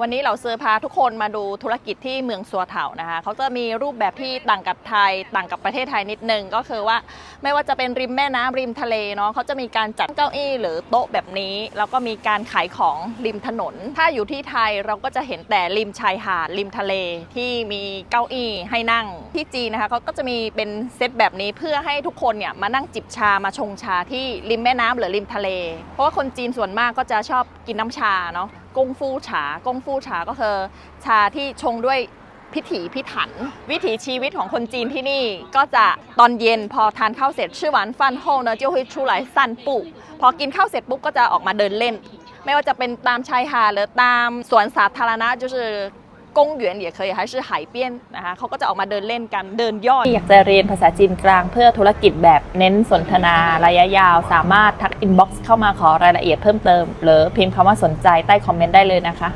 วันนี้เราเซอร์พาทุกคนมาดูธุรกิจที่เมืองสัวเถานะคะเขาจะมีรูปแบบที่ต่างกับไทยต่างกับประเทศไทยนิดนึงก็คือว่าไม่ว่าจะเป็นริมแม่น้ำริมทะเลเนาะเขาจะมีการจัดเก้าอี้หรือโต๊ะแบบนี้ แล้วก็มีการขายของริมถนน ถ้าอยู่ที่ไทยเราก็จะเห็นแต่ริมชายหาดริมทะเลที่มีเก้าอี้ให้นั่งที่จีนนะคะเขาก็จะมีเป็นเซตแบบนี้เพื่อให้ทุกคนเนี่ยมานั่งจิบชามาชงชาที่ริมแม่น้ำหรือริมทะเล เพราะว่าคนจีนส่วนมากก็จะชอบกินน้ำชาเนาะกงฟูฉากงฟูฉาก็คือชาที่ชงด้วยพิถีพิถัน วิถีชีวิตของคนจีนที่นี่ก็จะตอนเย็นพอทานข้าวเสร็จชื่อหวานฟันโฮเนอะเจียวฮุยชูไหลซันปุพอกินข้าวเสร็จปุ๊บก็จะออกมาเดินเล่น ไม่ว่าจะเป็นตามชายหาดหรือตามสวนสาธารณะ就是公园也可以还是海边นะคะเขาก็จะออกมาเดินเล่นกันเดินย่อยอยากจะเรียนภาษาจีนกลางเพื่อธุรกิจแบบเน้นสนทนาระยะยาว สามารถทักอินบ็อกซ์เข้ามาขอรายละเอียดเพิ่มเติม หรือพิมพ์คำว่าสนใจใต้คอมเมนต์ได้เลยนะคะ